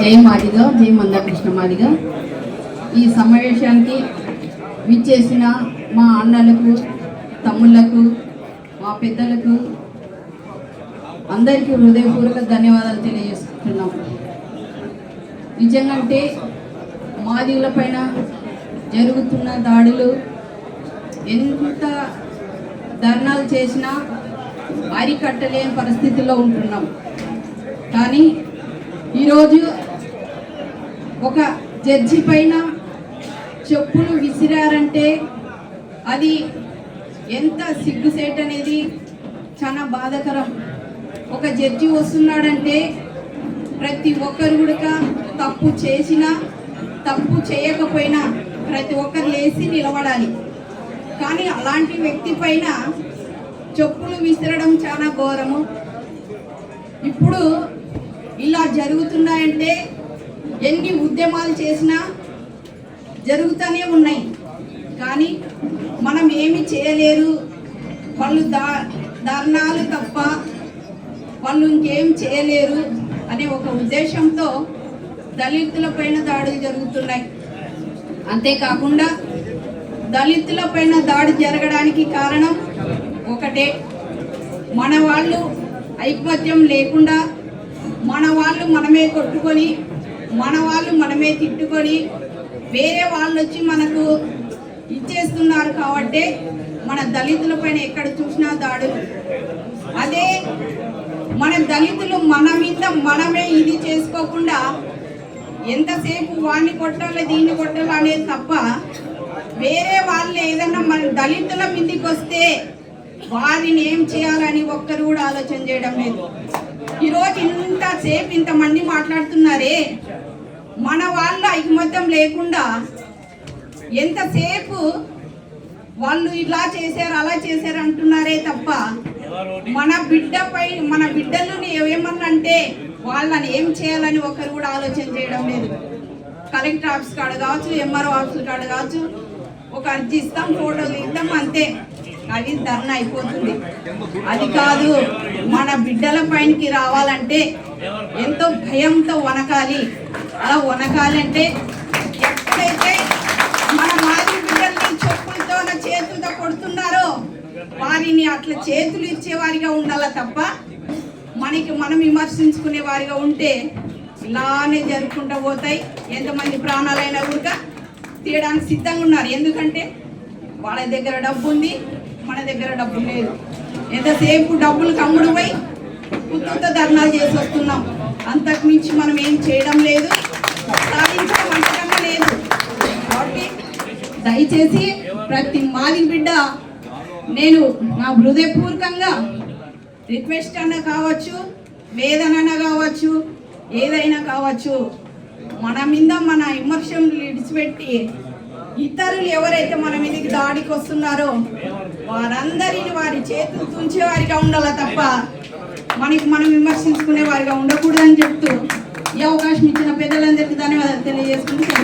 జై మాదిగ జై మందాకృష్ణ మాదిగ. ఈ సమావేశానికి విచ్చేసిన మా అన్నలకు తమ్ముళ్ళకు మా పెద్దలకు అందరికీ హృదయపూర్వక ధన్యవాదాలు తెలియజేస్తున్నాం. నిజంగంటే మాదిగుల పైన జరుగుతున్న దాడులు ఎంత ధర్నాలు చేసినా అరికట్టలేని పరిస్థితిలో ఉంటున్నాం. కానీ ఈరోజు ఒక జడ్జి పైన చెప్పులు విసిరారంటే అది ఎంత సిగ్గుసేట్ అనేది చాలా బాధకరం. ఒక జడ్జి వస్తున్నాడంటే ప్రతి ఒక్కరు కూడా తప్పు చేసినా తప్పు చేయకపోయినా ప్రతి ఒక్కరు లేచి నిలబడాలి. కానీ అలాంటి వ్యక్తి పైన చెప్పులు విసిరడం చాలా ఘోరము. ఇప్పుడు జరుగుతున్నాయంటే ఎన్ని ఉద్యమాలు చేసినా జరుగుతూనే ఉన్నాయి. కానీ మనం ఏమి చేయలేరు. వాళ్ళు దా ధర్నాలు తప్ప వాళ్ళు ఇంకేం చేయలేరు అనే ఒక ఉద్దేశంతో దళితుల పైన దాడులు జరుగుతున్నాయి. అంతేకాకుండా దళితుల పైన దాడి జరగడానికి కారణం ఒకటే. మన వాళ్ళు ఐకమత్యం లేకుండా మన వాళ్ళు మనమే కొట్టుకొని మన వాళ్ళు మనమే తిట్టుకొని వేరే వాళ్ళు వచ్చి మనకు ఇచ్చేస్తున్నారు కాబట్టి మన దళితుల పైన ఎక్కడ చూసినా దాడులు. అదే మన దళితులు మన మీద మనమే ఇది చేసుకోకుండా ఎంతసేపు వాడిని కొట్టాలి దీన్ని కొట్టాలి అనేది తప్ప వేరే వాళ్ళు ఏదన్నా మన దళితుల మీదకి వస్తే వారిని ఏం చేయాలని ఒక్కరు కూడా ఆలోచన చేయడం లేదు. ఈరోజు ఇంతసేపు ఇంతమంది మాట్లాడుతున్నారే? మన వాళ్ళ ఐకమత్యం లేకుండా ఎంతసేపు వాళ్ళు ఇలా చేశారు అలా చేశారు అంటున్నారే తప్ప మన బిడ్డపై మన బిడ్డలను ఏమన్నంటే వాళ్ళని ఏం చేయాలని ఒకరు కూడా ఆలోచన చేయడం లేదు. కలెక్టర్ ఆఫీస్ కాడ కావచ్చు ఎంఆర్ఓ ఆఫీస్ కాడ కావచ్చు ఒక అర్జీ ఇస్తాం ఫోటోలు ఇద్దాం అంతే. అది ధర్నా అయిపోతుంది. అది కాదు మన బిడ్డల పైనకి రావాలంటే ఎంతో భయంతో వనకాలి. అలా వనకాలంటే ఎప్పుడైతే మన మాది బిడ్డల్ని చెప్పులతో చేతులతో కొడుతున్నారో వారిని అట్లా చేతులు ఇచ్చేవారిగా ఉండాలా తప్ప మనకి మనం విమర్శించుకునే వారిగా ఉంటే ఇలానే జరుపుకుంటూ పోతాయి. ఎంతమంది ప్రాణాలైనా కూడా తీయడానికి సిద్ధంగా ఉన్నారు. ఎందుకంటే వాళ్ళ దగ్గర డబ్బు ఉంది మన దగ్గర డబ్బులు లేదు. ఎంతసేపు డబ్బులు కమ్ముడు పోయి ఉత్తుత ధర్నాలు చేసి వస్తున్నాం. అంతకు మించి మనం ఏం చేయడం లేదు. సాధించడం అంతకన్నా లేదు. కాబట్టి దయచేసి ప్రతి మాది బిడ్డ నేను నా హృదయపూర్వకంగా రిక్వెస్ట్ అన్న కావచ్చు వేదన కావచ్చు ఏదైనా కావచ్చు మన మీద మన విమర్శం విడిచిపెట్టి ఇతరులు ఎవరైతే మన మీదకి దాడికి వస్తున్నారో వారందరిని వారి చేతులు తుంచే వారిగా తప్ప మనకి మనం విమర్శించుకునే వారిగా ఉండకూడదని చెప్తూ ఈ అవకాశం ఇచ్చిన పెద్దలందరికీ ధన్యవాదాలు తెలియజేసుకుంటూ